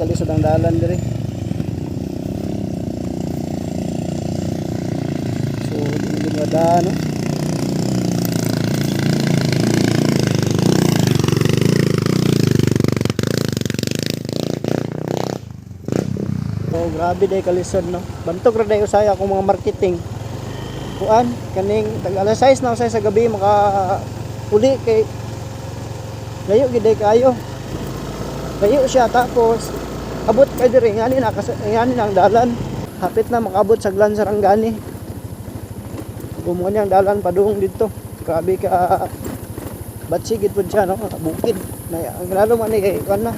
kalisod ang dalan dire. So, hindi mo daan, no? Oh, grabe day kalisod no. Bantog ra day usaya akong mga marketing. Kuan kaning tag alas 6 na usay sa gabi maka uli kay layo gid day kayo. Layo siya tapos abot kay diri ngani na ngani ang dalan. Hapit na makabot sa Glan Sarangani. Gumuha niya dalan padung dito. Grabe ka batsigid pud siya no, bukid. Na ang lalo man ni kay kuan na.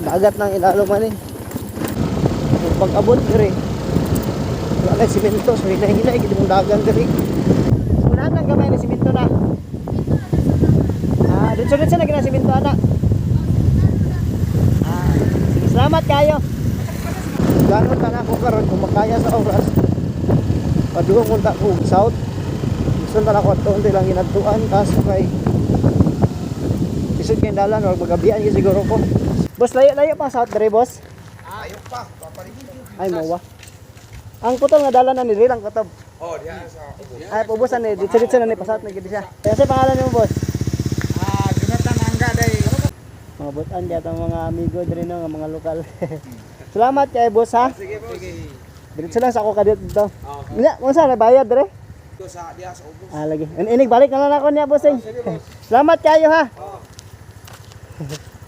Dagat nang ilalo man ni pag abot diri wala na simento so hinay-hinay gid mong dagan diri unahan lang gamay na simento na ah dito dito na gina simento ana salamat kayo gano'n ta na ko karon kung makaya sa oras paduong unta ko south gusto na ako ato hindi lang ginadtuan kaso kay isod kay dalan or magabian gyud siguro ko boss layo layo pa south diri boss Ayun pa, ay mawa. Ang putol nga dala na ni lang katob. Oh, diyan sa ubos. Ay pubusan ni dito dito na ni pasat na gid siya. Kaya sa pangalan nimo boss. Ah, Jonathan Angga day. Mga butan di atong mga amigo diri no nga mga lokal. Salamat kay boss ha. Sige. Sige. Diretso lang sa ako kadit dito. Oh, Nya, mo sa bayad dire? ito sa diya sa ubos. Ah lagi. In inig balik na lang ako niya bossing. Salamat kayo ha. Oh.